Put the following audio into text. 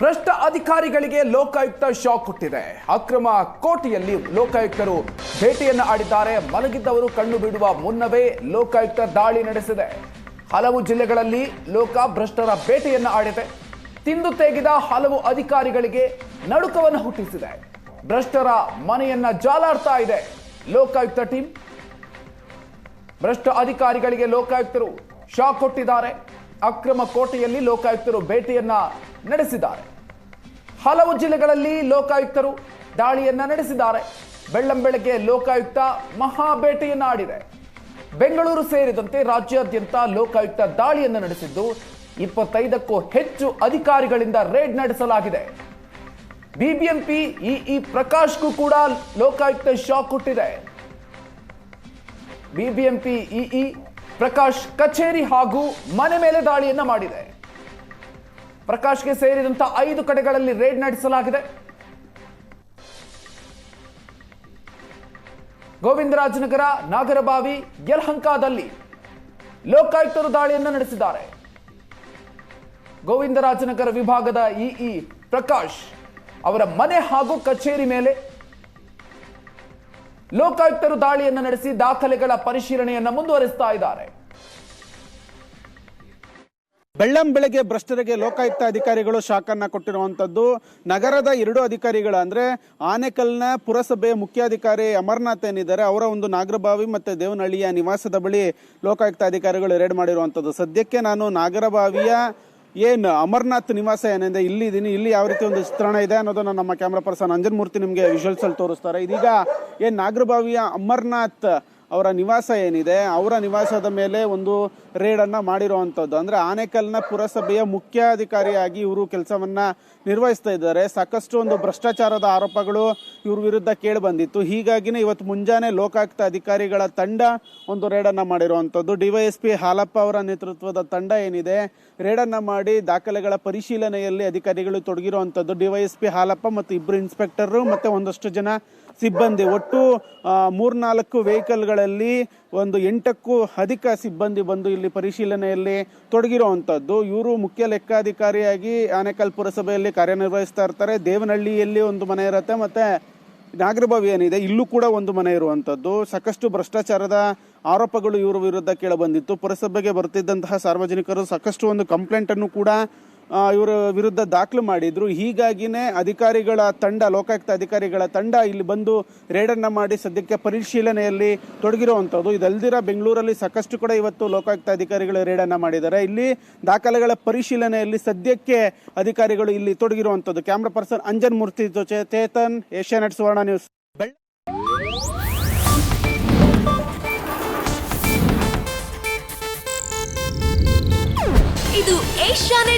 ಭ್ರಷ್ಟ ಅಧಿಕಾರಿಗಳಿಗೆ ಲೋಕಾಯುಕ್ತ ಶಾಕ್ ಕೊಟ್ಟಿದೆ ಅಕ್ರಮ ಕೋಟೆಯಲ್ಲಿ ಲೋಕಾಯುಕ್ತರು ಭೇಟಿಯನ್ನು ಆಡಿದ್ದಾರೆ. ಮಲಗಿದ್ದವರು ಕಣ್ಣು ಬಿಡುವ ಮುನ್ನವೇ ಲೋಕಾಯುಕ್ತ ದಾಳಿ ನಡೆಸಿದೆ. ಹಲವು ಜಿಲ್ಲೆಗಳಲ್ಲಿ ಲೋಕ ಭ್ರಷ್ಟರ ಭೇಟಿಯನ್ನು ಆಡಿದೆ. ತಿಂದು ತೆಗೆದ ಹಲವು ಅಧಿಕಾರಿಗಳಿಗೆ ನಡುಕವನ್ನು ಹುಟ್ಟಿಸಿದೆ. ಭ್ರಷ್ಟರ ಮನೆಯನ್ನ ಜಾಲಾಡ್ತಾ ಇದೆ ಲೋಕಾಯುಕ್ತ ಟೀಮ್ ಭ್ರಷ್ಟ ಅಧಿಕಾರಿಗಳಿಗೆ ಲೋಕಾಯುಕ್ತರು ಶಾಕ್ ಕೊಟ್ಟಿದ್ದಾರೆ ಅಕ್ರಮ ಕೋಟೆಯಲ್ಲಿ ಲೋಕಾಯುಕ್ತರು ಭೇಟಿಯನ್ನ ನಡೆಸಿದ್ದಾರೆ. ಹಲವು ಜಿಲ್ಲೆಗಳಲ್ಲಿ ಲೋಕಾಯುಕ್ತರು ದಾಳಿಯನ್ನ ನಡೆಸಿದ್ದಾರೆ. ಬೆಳ್ಳಂಬೆಳಗ್ಗೆ ಲೋಕಾಯುಕ್ತ ಮಹಾ ಭೇಟಿಯನ್ನ ಆಡಿದೆ ಬೆಂಗಳೂರು ಸೇರಿದಂತೆ ರಾಜ್ಯಾದ್ಯಂತ ಲೋಕಾಯುಕ್ತ ದಾಳಿಯನ್ನು ನಡೆಸಿದ್ದು ಇಪ್ಪತ್ತೈದಕ್ಕೂ ಹೆಚ್ಚು ಅಧಿಕಾರಿಗಳಿಂದ ರೇಡ್ ನಡೆಸಲಾಗಿದೆ. B B M P E E ಪ್ರಕಾಶ್ಗೂ ಕೂಡ ಲೋಕಾಯುಕ್ತ ಶಾಕ್ ಕೊಟ್ಟಿದೆ B B M P E E Prakash ಕಚೇರಿ ಹಾಗೂ ಮನೆ ಮೇಲೆ ದಾಳಿಯನ್ನು ಮಾಡಿದೆ. ಪ್ರಕಾಶ್ಗೆ ಸೇರಿದಂತಹ ಐದು ಕಡೆಗಳಲ್ಲಿ ರೇಡ್ ನಡೆಸಲಾಗಿದೆ. ಗೋವಿಂದರಾಜನಗರ, ನಾಗರಬಾವಿ, ಯಲಹಂಕದಲ್ಲಿ ಲೋಕಾಯುಕ್ತರು ದಾಳಿಯನ್ನು ನಡೆಸಿದ್ದಾರೆ. ಗೋವಿಂದರಾಜನಗರ ವಿಭಾಗದ ಇಇ ಪ್ರಕಾಶ್ ಅವರ ಮನೆ ಹಾಗೂ ಕಚೇರಿ ಮೇಲೆ ಲೋಕಾಯುಕ್ತರು ದಾಳಿಯನ್ನು ನಡೆಸಿ ದಾಖಲೆಗಳ ಪರಿಶೀಲನೆಯನ್ನು ಮುಂದುವರಿಸ್ತಾ ಇದ್ದಾರೆ. ಬೆಳ್ಳಂ ಬೆಳಗ್ಗೆ ಭ್ರಷ್ಟರಿಗೆ ಲೋಕಾಯುಕ್ತ ಅಧಿಕಾರಿಗಳು ಶಾಕನ್ನ ಕೊಟ್ಟಿರುವಂತದ್ದು, ನಗರದ ಎರಡು ಅಧಿಕಾರಿಗಳ ಅಂದ್ರೆ ಆನೆಕಲ್ನ ಪುರಸಭೆ ಮುಖ್ಯಾಧಿಕಾರಿ ಅಮರನಾಥ್ ಏನಿದ್ದಾರೆ, ಅವರ ಒಂದು ನಾಗರಬಾವಿ ಮತ್ತೆ ದೇವನಹಳ್ಳಿಯ ನಿವಾಸದ ಬಳಿ ಲೋಕಾಯುಕ್ತ ಅಧಿಕಾರಿಗಳು ರೇಡ್ ಮಾಡಿರುವಂತದ್ದು. ಸದ್ಯಕ್ಕೆ ನಾನು ನಾಗರಬಾವಿಯ ಏನ್ ಅಮರನಾಥ್ ನಿವಾಸ ಏನಿದೆ, ಇಲ್ಲಿ ಇದ್ದೀನಿ ಇಲ್ಲಿ ಯಾವ ರೀತಿ ಒಂದು ಚಿತ್ರಣ ಇದೆ ಅನ್ನೋದನ್ನ ನಮ್ಮ ಕ್ಯಾಮ್ರಾ ಪರ್ಸನ್ ಅಂಜನ್ ಮೂರ್ತಿ ನಿಮಗೆ ವಿಜುವಲ್ಸ್ ಅಲ್ಲಿ ತೋರಿಸ್ತಾರೆ. ಇದೀಗ ಏನ್ ನಾಗರಬಾವಿಯ ಅಮರ್ನಾಥ್ ಅವರ ನಿವಾಸ ಏನಿದೆ, ಅವರ ನಿವಾಸದ ಮೇಲೆ ಒಂದು ರೇಡ್ ಅನ್ನ ಮಾಡಿರುವಂತದ್ದು. ಅಂದ್ರೆ ಆನೇಕಲ್ನ ಪುರಸಭೆಯ ಮುಖ್ಯಾಧಿಕಾರಿಯಾಗಿ ಇವರು ಕೆಲಸವನ್ನ ನಿರ್ವಹಿಸ್ತಾ ಇದ್ದಾರೆ. ಸಾಕಷ್ಟು ಒಂದು ಭ್ರಷ್ಟಾಚಾರದ ಆರೋಪಗಳು ಇವ್ರ ವಿರುದ್ಧ ಕೇಳಿ ಬಂದಿತ್ತು. ಹೀಗಾಗಿನೇ ಇವತ್ತು ಮುಂಜಾನೆ ಲೋಕಾಯುಕ್ತ ಅಧಿಕಾರಿಗಳ ತಂಡ ಒಂದು ರೇಡ್ ಅನ್ನ ಮಾಡಿರುವಂತದ್ದು. ಡಿವೈಎಸ್ಪಿ ಹಾಲಪ್ಪ ಅವರ ನೇತೃತ್ವದ ತಂಡ ಏನಿದೆ ರೇಡ್ ಅನ್ನ ಮಾಡಿ ದಾಖಲೆಗಳ ಪರಿಶೀಲನೆಯಲ್ಲಿ ಅಧಿಕಾರಿಗಳು ತೊಡಗಿರುವಂತದ್ದು. ಡಿವೈಎಸ್ಪಿ ಹಾಲಪ್ಪ ಮತ್ತು ಇಬ್ಬರು ಇನ್ಸ್ಪೆಕ್ಟರ್ ಮತ್ತೆ ಒಂದಷ್ಟು ಜನ ಸಿಬ್ಬಂದಿ ಒಟ್ಟು ಮೂರ್ನಾಲ್ಕು ವೆಹಿಕಲ್ಗಳಲ್ಲಿ ಒಂದು ಎಂಟಕ್ಕೂ ಅಧಿಕ ಸಿಬ್ಬಂದಿ ಬಂದು ಇಲ್ಲಿ ಪರಿಶೀಲನೆಯಲ್ಲಿ ತೊಡಗಿರುವಂಥದ್ದು ಇವರು ಮುಖ್ಯ ಲೆಕ್ಕಾಧಿಕಾರಿಯಾಗಿ ಆನೇಕಲ್ ಪುರಸಭೆಯಲ್ಲಿ ಕಾರ್ಯನಿರ್ವಹಿಸ್ತಾ ಇರ್ತಾರೆ. ದೇವನಹಳ್ಳಿಯಲ್ಲಿ ಒಂದು ಮನೆ ಇರುತ್ತೆ, ಮತ್ತೆ ನಾಗರಬಾವಿ ಏನಿದೆ, ಇಲ್ಲೂ ಕೂಡ ಒಂದು ಮನೆ ಇರುವಂಥದ್ದು ಸಾಕಷ್ಟು ಭ್ರಷ್ಟಾಚಾರದ ಆರೋಪಗಳು ಇವರ ವಿರುದ್ಧ ಕೇಳಬಂದಿತ್ತು. ಪುರಸಭೆಗೆ ಬರ್ತಿದ್ದಂತಹ ಸಾರ್ವಜನಿಕರು ಸಾಕಷ್ಟು ಒಂದು ಕಂಪ್ಲೇಂಟನ್ನು ಕೂಡ ಇವರ ವಿರುದ್ಧ ದಾಖಲು ಮಾಡಿದ್ರು. ಹೀಗಾಗಿನೇ ಅಧಿಕಾರಿಗಳ ತಂಡ, ಲೋಕಾಯುಕ್ತ ಅಧಿಕಾರಿಗಳ ತಂಡ ಇಲ್ಲಿ ಬಂದು ರೇಡನ್ನ ಮಾಡಿ ಸದ್ಯಕ್ಕೆ ಪರಿಶೀಲನೆಯಲ್ಲಿ ತೊಡಗಿರುವಂಥದ್ದು. ಇದಲ್ದಿರ ಬೆಂಗಳೂರಲ್ಲಿ ಸಾಕಷ್ಟು ಕೂಡ ಇವತ್ತು ಲೋಕಾಯುಕ್ತ ಅಧಿಕಾರಿಗಳು ರೇಡನ್ನ ಮಾಡಿದ್ದಾರೆ. ಇಲ್ಲಿ ದಾಖಲೆಗಳ ಪರಿಶೀಲನೆಯಲ್ಲಿ ಸದ್ಯಕ್ಕೆ ಅಧಿಕಾರಿಗಳು ಇಲ್ಲಿ ತೊಡಗಿರುವಂಥದ್ದು. Camera person Anjan Murthy Chetan Asianet Suvarna news. ಇದು ಏಷ್ಯಾನೆಟ್